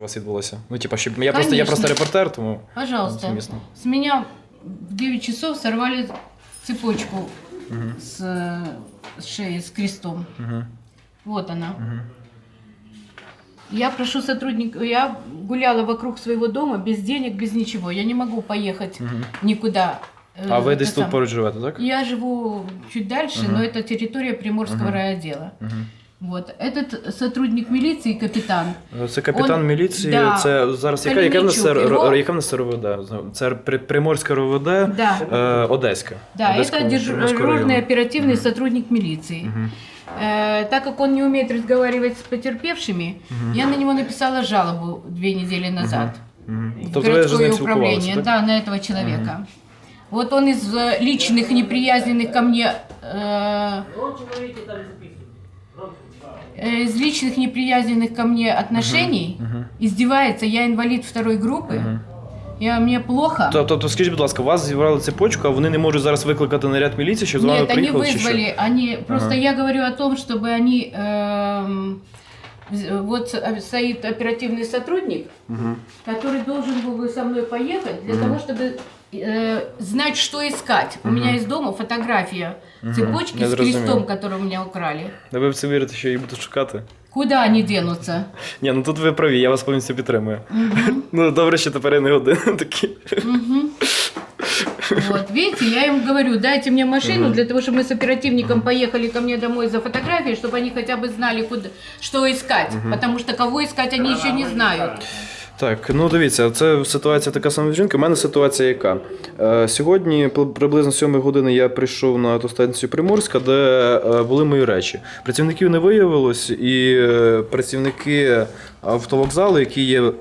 у вас відбулося? Ну, типа, щоб я просто я Конечно. просто репортер, тому Пожалуйста. Суместно. С меня в 9 часов сорвали цепочку с, э, с шеи, с крестом. Мгм. Вот она. Я прошу сотрудников, я гуляла вокруг своего дома без денег, без ничего. Я не могу поехать Мгм. никуда. э, А ви это десь тут сам. поруч живете, так? Я живу чуть дальше, Мгм. но это территория Приморского Мгм. райотдела. Мгм. Вот. Этот сотрудник милиции, капитан, Це капітан Он- міліції. да. Це зараз яка, яка в нас це, Калінічук, його- р- яка в нас це РОВД? Це При- Приморське РОВД, да, е, Одеська. да, Одеського- это Приморського дежурный району. оперативный Мгм. сотрудник милиции. Мгм. Э, так как он не умеет разговаривать с потерпевшими, Мгм. я на него написала жалобу две недели назад. Мгм. в Тобто ви вже з городское ним спілкувалися, управление, так? да, на этого человека. Вот он из э, личных неприязненных ко мне э, э, из личных неприязненных ко мне отношений Мгм. издевается. Я инвалид второй группы. Мгм. Я мне плохо. Тобто, то скажіть, будь ласка, вас зібрали цепочку, а вони не можуть зараз викликати наряд міліції, щоб з вами Нет, они приїхали? чи що? вызвали. Они просто Ага. я говорю о том, чтобы они эм, вз- вот э, стоит оперативный сотрудник, Мгм. который должен был бы со мной поехать для Мгм. того, чтобы э, знать, что искать. У Мгм. меня из дома фотография Мгм. цепочки Я с зрозумів. крестом, который у меня украли. А ви в це вірите, що її будуть шукати? Куда они денутся? Ні, ну тут ви праві, я вас повністю підтримую. Мгм. Ну добре, що тепер я не один такий. Мгм. Вот, видите, я им говорю, дайте мне машину Мгм. для того, чтобы мы с оперативником поехали ко мне домой за фотографией, чтобы они хотя бы знали, куда, что искать. Мгм. Потому что кого искать они еще не знают. Так, ну дивіться, це ситуація така сама жінки. У мене ситуація яка. Е, сьогодні приблизно 7 години я прийшов на автостанцію Приморська, де е, були мої речі. Працівників не виявилось, і е, працівники автовокзалу, які є.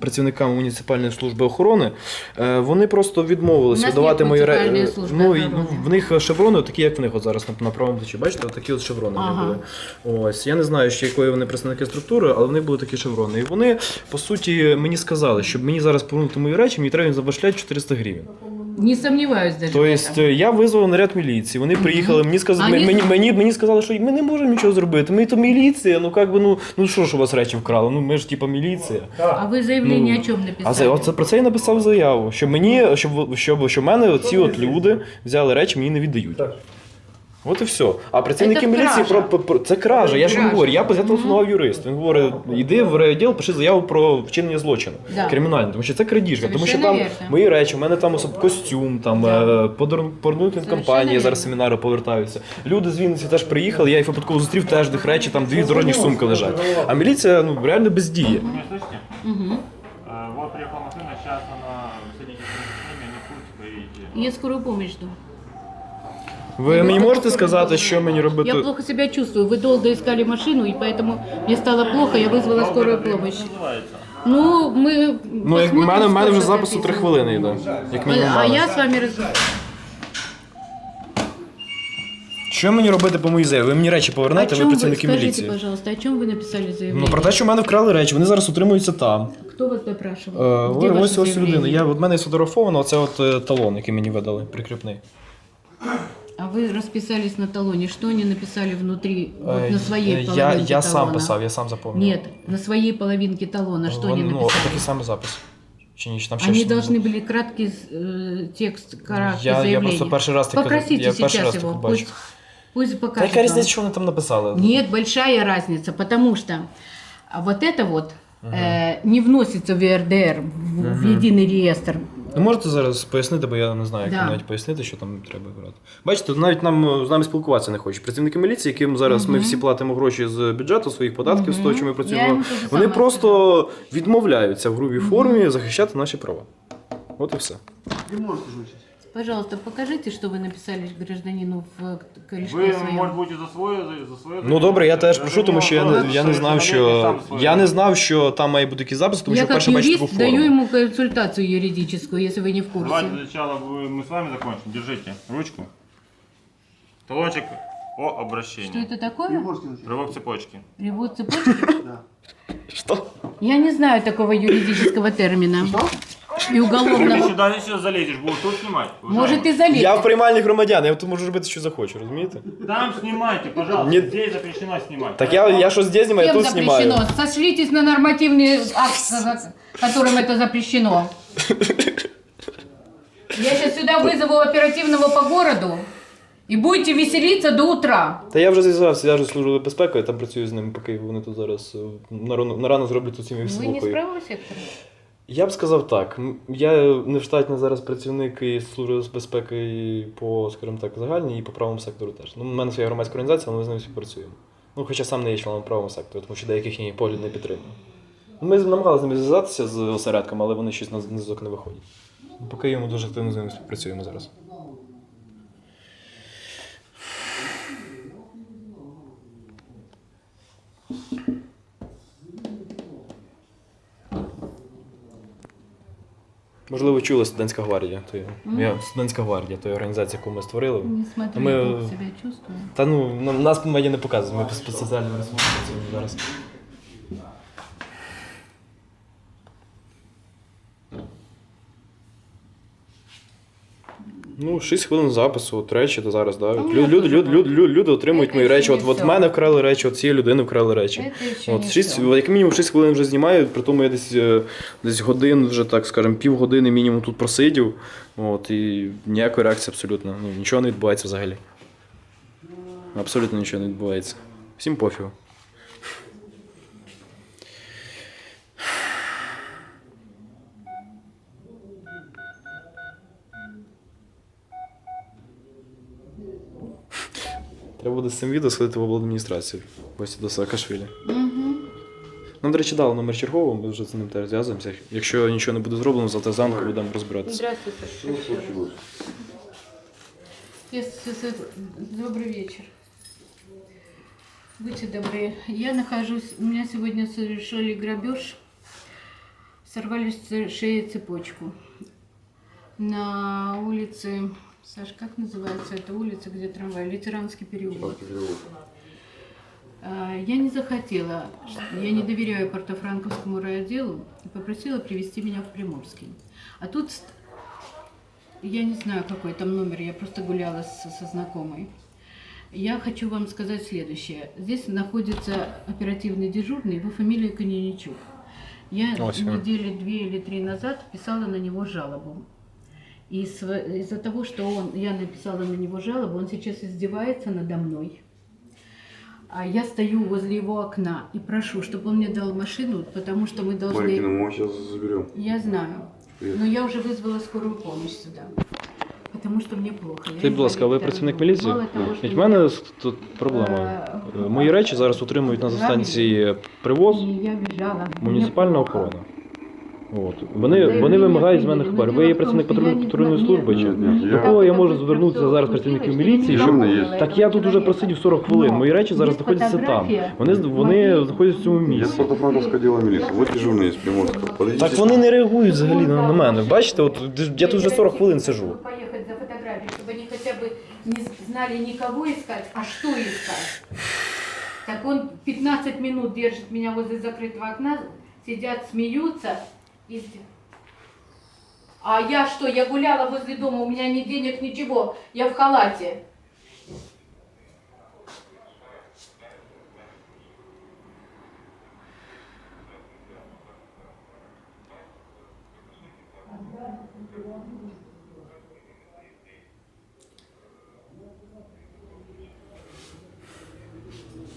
Працівниками муніципальної служби охорони е, вони просто відмовились давати мої ре... речі. Ну, і, ну, в них шеврони, такі як в них от зараз на, на правому плечі. Бачите, от такі от шеврони Ага. були. Ось я не знаю, ще якої вони представники структури, але в них були такі шеврони. І вони по суті мені сказали, щоб мені зараз повернути мої речі, мені треба забашляти 400 гривень. Не сомневаюсь даже в Тобто этом. е, я визвав наряд міліції. Вони приїхали, мені сказали, Вони- мені, мені, мені сказали, що ми не можемо нічого зробити. Ми то міліція. Ну як би ну ну що ж у вас речі вкрали? Ну ми ж типа міліція. А вы заявление Ну, о чем А написали? за оце про це я написав заяву, що мені, щоб, щоб, що в мене оці от люди взяли речі, мені не віддають. От і все. А працівники Це міліції кража. про, про, про- це кража. Я ж вам Кража. говорю, я зателефонував юристу. Він говорить, іди в райвідділ, пиши заяву про вчинення злочину. Да. Кримінальне, тому що це крадіжка, тому що Совершенно там вірно. мої речі, у мене там особ... костюм, там Да. е, подарунки Совершенно компанії, зараз вірно. семінари повертаються. Люди з Вінниці теж приїхали, я їх випадково зустрів, теж в них речі, там дві дорожні сумки лежать. А міліція ну реально бездіє. Вы меня слышите? Мгм. Э, Вот приехала машина, сейчас она садитесь с ними, они в курсе, поедете. Я скорую помощь жду. Ви мені можете сказати, що мені робити? Я плохо себя чувствую. Вы долго искали машину, и поэтому мне стало плохо, я вызвала скорую помощь. Называется. Ну, мы Ну, як в посмотрим, мене, в мене вже сколько запису три записано. хвилини йде. Як мінімум. А, а я с вами разговариваю. Що мені робити по моїй заяві? Ви мені речі О повернете, ви чем вы, працівники скажите, міліції. пожалуйста, о чем вы написали Ну заявление? про те, що в мене вкрали речі, вони зараз утримуються там. Кто вас допрашивал? Е, Где ось ваше ось заявление? людина. Я от мене сфотографовано, оце от е, талон, який мені видали, прикріпний. А вы расписались на талоне. Что они написали внутри, вот Е, на своей е, половинке я, я сам талона? писав, я сам заповнив. Нет, на своей половинке талона. Что Вон- они ну, написали? такий самий запис. Чи ні, чи там ще Они щось должны було? были краткий э, текст, характер я, я заявления. просто перший раз таке, Попросите я перший сейчас раз его, таке бачу. пусть, пусть Та покажет яка вам. різниця, що вони там написали? Нет, большая разница, потому что а вот это вот э, не вносится в РДР, в, в Мгм. единый реестр. Ну можете зараз пояснити, бо я не знаю, як Да. навіть пояснити, що там треба брати. Бачите, навіть нам е, з нами спілкуватися не хочуть. Працівники міліції, яким зараз ми Мгм. всі платимо гроші з бюджету своїх податків, з того, що ми працюємо. Вони саме просто відмовляються в грубій формі захищати наші права. От і все. Пожалуйста, покажите, что вы написали гражданину в корешке Вы, своем. может, будете за свое, за, за свое. Ну добре, я теж прошу, тому що я не, я не знав, що я не знав, що там має бути якийсь запис, тому Я що как вперше бачите таку юрист даю форму. ему консультацию юридическую, если вы не в курсе. Давайте сначала вы- мы с вами закончим. Держите ручку. Талончик о Что обращении. это такое? Рывок цепочки. Перевод цепочки? Що? Я не знаю такого юридического термина. и Ты уголовного. сюда еще залезешь, будешь тут снимать? Может, и Я в залезет. приймальні громадян, я тут можу робити, що захочу, розумієте? Там снимайте, пожалуйста. Нет. Здесь запрещено снимать. Так я, я що здесь знімаю, я Кем тут знімаю. запрещено? Сошлитесь на нормативный акт, за которым это запрещено. Я сейчас сюда вызову оперативного по городу и будете веселиться до утра. Та я вже зв'язався, я вже служу безпеки, я там працюю з ними, поки вони тут зараз е, на рано, на рано зроблять тут всім їх Вы не с слухаю. правого сектора? я б сказав так. Я не штатний зараз працівник і служби з безпеки і по, скажімо так, загальній і по правому сектору теж. Ну, у мене своя громадська організація, ми з ними всі працюємо. Ну, хоча сам не є членом правого сектору, тому що деяких її погляд не підтримую. Ну, Ми намагалися з ними зв'язатися з осередком, але вони щось на зв'язок не виходять. Поки йому дуже активно з ними співпрацюємо зараз. Можливо, чули студентська гвардія. То є, я, студентська гвардія, то є організація, яку ми створили. Не смотрю, Ми- себя чувствую. Та ну, на- нас медіа не показують, ми по спеціальному ресурсам зараз. Ну, 6 хвилин запису, от речі до зараз, да. Ну, Лю- я Люди, теж люди, люди, люди, люди отримують мої речі. От, от в мене вкрали речі, от цієї людини вкрали речі. От не 6, всё. як мінімум 6 хвилин вже знімаю, при тому я десь, е, десь годин, вже так скажемо, півгодини мінімум тут просидів. От, і ніякої реакції абсолютно. Ну, нічого не відбувається взагалі. Абсолютно нічого не відбувається. Всім пофігу. Треба буде з цим відео сходити в обладміністрацію. Ось до Саакашвілі. Мгм. Нам, до речі, дали номер чергового, ми вже з ним теж зв'язуємося. Якщо нічого не буде зроблено, завтра зранку будемо розбиратися. Здравствуйте. yes. Добрый вечер. Будьте добры. Я нахожусь, у меня сегодня совершили грабеж, сорвали с шеи цепочку. На улице, Саш, как называется эта улица, где трамвай? Ветеранский переулок. А, Я не захотела, я не доверяю Портофранковскому райотделу и попросила привести меня в Приморский. А тут, я не знаю, какой там номер, я просто гуляла с- со знакомой. Я хочу вам сказать следующее. Здесь находится оперативный дежурный, его фамилия Коненичук. Я недели две или три назад писала на него жалобу. И св- из-за того, что он, я написала на него жалобу, он сейчас издевается надо мной. А я стою возле его окна и прошу, чтобы он мне дал машину, потому что мы должны... Марикина, мы его сейчас заберем. Я знаю. Привет. Но я уже вызвала скорую помощь сюда. Потому что мне плохо. Я Скажіть, будь ласка, а ви инвалид працівник второй групи. міліції? Мало того, что Ведь в я- мене с- тут проблема. Е, Мої речі зараз утримують на станції привоз, И я бежала. муніципальна Мне плохо. охорона. От. Вони, вони вимагають з мене хабар. Ви є працівник патруль- патрульної служби чи? Ні, ні, До я- кого я можу звернутися зараз працівників міліції, Що щоб в мене є? Так я тут уже просидів 40 хвилин. Мої речі зараз знаходяться там. Вони, вони знаходяться в цьому Я с місці. Портофранковского отдела милиции. Вот дежурный из Приморского. Подойдите. Так вони не реагують взагалі на, на мене. Бачите, от я тут вже 40 хвилин сижу. Поехать за фотографией, чтобы они хотя бы не знали никого искать, а что искать. Так он 15 минут держит меня возле закрытого окна, сидят, смеются. И... с- А я что, я гуляла возле дома, у меня ни денег, ничего, я в халате.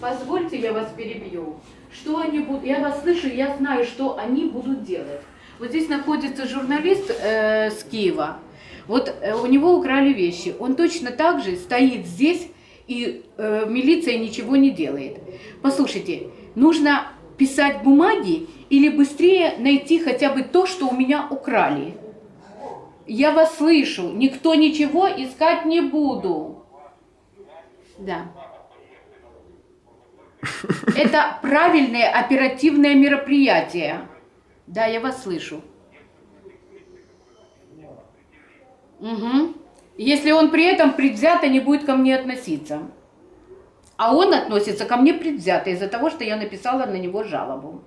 Позвольте, я вас перебью. Что они будут? Я вас слышу, я знаю, что они будут делать. Вот здесь находится журналист э, с Киева. Вот э, у него украли вещи. Он точно так же стоит здесь, и э, милиция ничего не делает. Послушайте, нужно писать бумаги или быстрее найти хотя бы то, что у меня украли. Я вас слышу, никто ничего искать не буду. Да. Это правильное оперативное мероприятие. Да, я вас слышу. Угу. Если он при этом предвзято не будет ко мне относиться. А он относится ко мне предвзято из-за того, что я написала на него жалобу.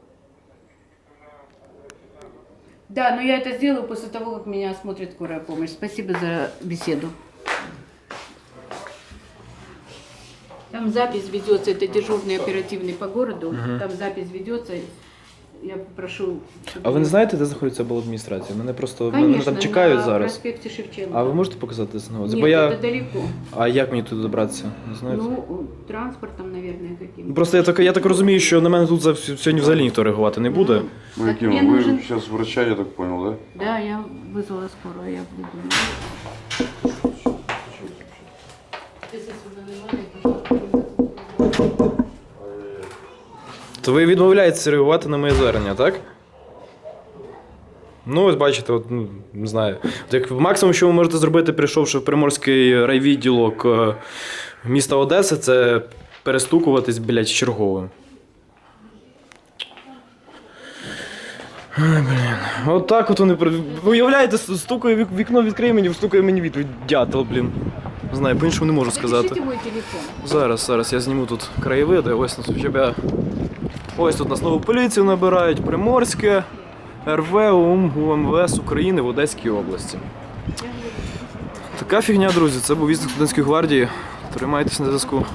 Да, но я это сделаю после того, как меня осмотрит скорая помощь. Спасибо за беседу. Там запись ведется, это дежурный оперативный по городу. Там запись ведется. Я попрошу. чтобы- А ви не знаєте, де знаходиться обладміністрація? Мене просто мене Конечно, там чекають на зараз. проспекте Шевченко. А ви можете показати де знаходиться? Нет, Бо я. это далеко. А як мені туди добратися? Не знаєте? Ну, транспортом, наверное, каким. Ну, Просто я так, я так розумію, що на мене тут за- сьогодні взагалі ніхто реагувати не буде. Ну, Так Аким, мне вы нужен- сейчас врача, я так понял, да? Да, я вызвала скорую, я буду. То ви відмовляєтеся реагувати на моє звернення, так? Ну, ось бачите, от, ну, не знаю. От Як максимум, що ви можете зробити, прийшовши в приморський райвідділок е, міста Одеси, це перестукуватись, блядь, з черговим. Ай, блін. От так от вони. при- Ви уявляєте, стукає вік- вікно відкриє мені, стукає мені відповідь. Дятел, блін. Не знаю, по-іншому не можу сказати. Запишите мой телефон. Зараз, зараз я зніму тут краєвиди. Ось щоб я. Ось тут нас нову поліцію набирають. Приморське, РВ, УМ, УМВС України в Одеській області. Така фігня, друзі. Це був візник студентської гвардії. Тримайтесь на зв'язку.